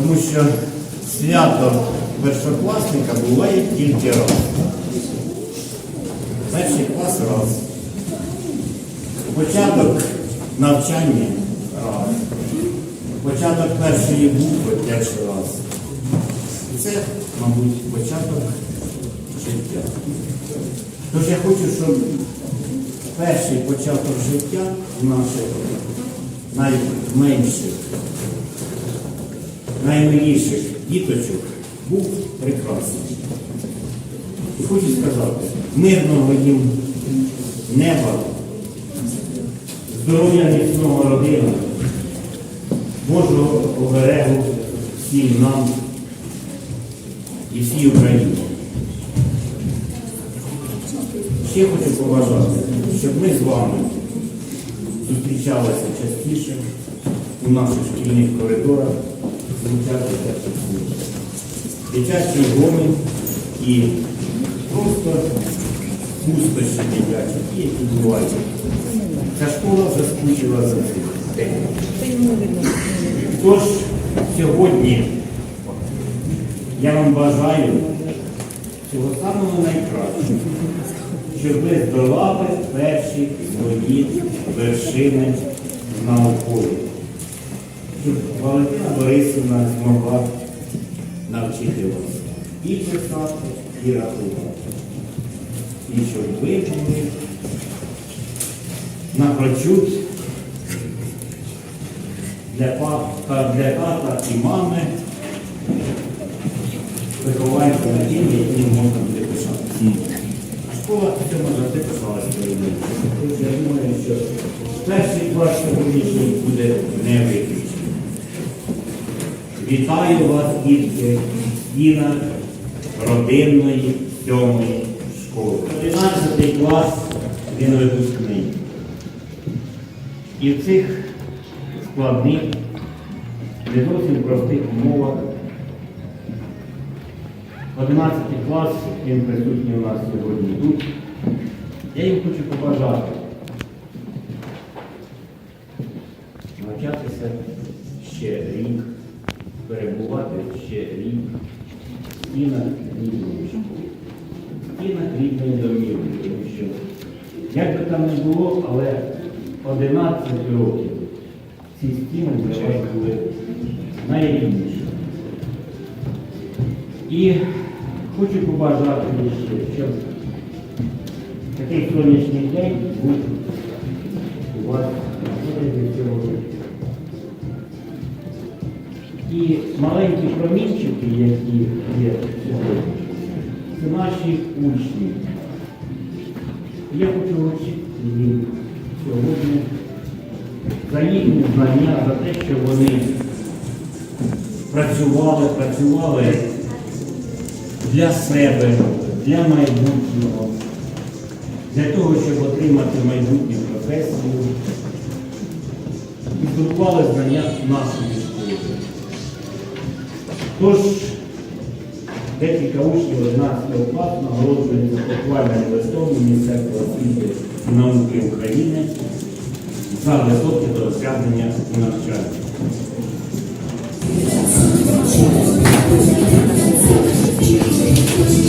тому що свято першокласника буває тільки раз. Перший клас раз. Початок навчання раз. Початок першої букви перший раз. І це, мабуть, початок життя. Тож я хочу, щоб перший початок життя в наших найменших наймиліших діточок був прекрасний. І хочу сказати, мирного їм неба, здоров'я міцного родини, Божого оберегу всім нам і всій Україні. Ще хочу побажати, щоб ми з вами зустрічалися частіше у наших шкільних коридорах, звучати слів. Дитячий гомін і просто пустощі дитячі, які бувають. Ця школа заскучила за цих. Тож сьогодні я вам бажаю всього самого найкращого, щоб ви здолали перші свої вершини наукові. Валентина Борисівна змогла навчити вас і писати, і рахувати. І щоб ви були напрочуд для папа, для тата і мами вихованцями тим, яким можна буде писати. Школа цьому завжди писалася. Я думаю, що перший клас сьогоднішній буде не виключений. Вітаю вас, дітки, стінах родинної сьомої школи. 11 клас він випускний. І в цих складних, не зовсім простих умовах 11 клас, він присутній у нас сьогодні тут. Я їм хочу побажати навчатися ще рік, перебувати ще рік в стінах рідної школи, в стінах рідної домівки, тому що як би там не було, але 11 років ці стіни для вас були найрідніші. І хочу побажати ще, щоб такий сонячний день був у вас І маленькі промінчики, які є сьогодні, це наші учні. Я хочу вручити їм сьогодні за їхні знання, за те, що вони працювали, працювали для себе, для майбутнього, для того, щоб отримати майбутню професію і здобували знання нашої школи. Тож, декілька учнів 11 класу за похвальним листом Міністерства освіти і науки України за високе навчання. Thank навчанні.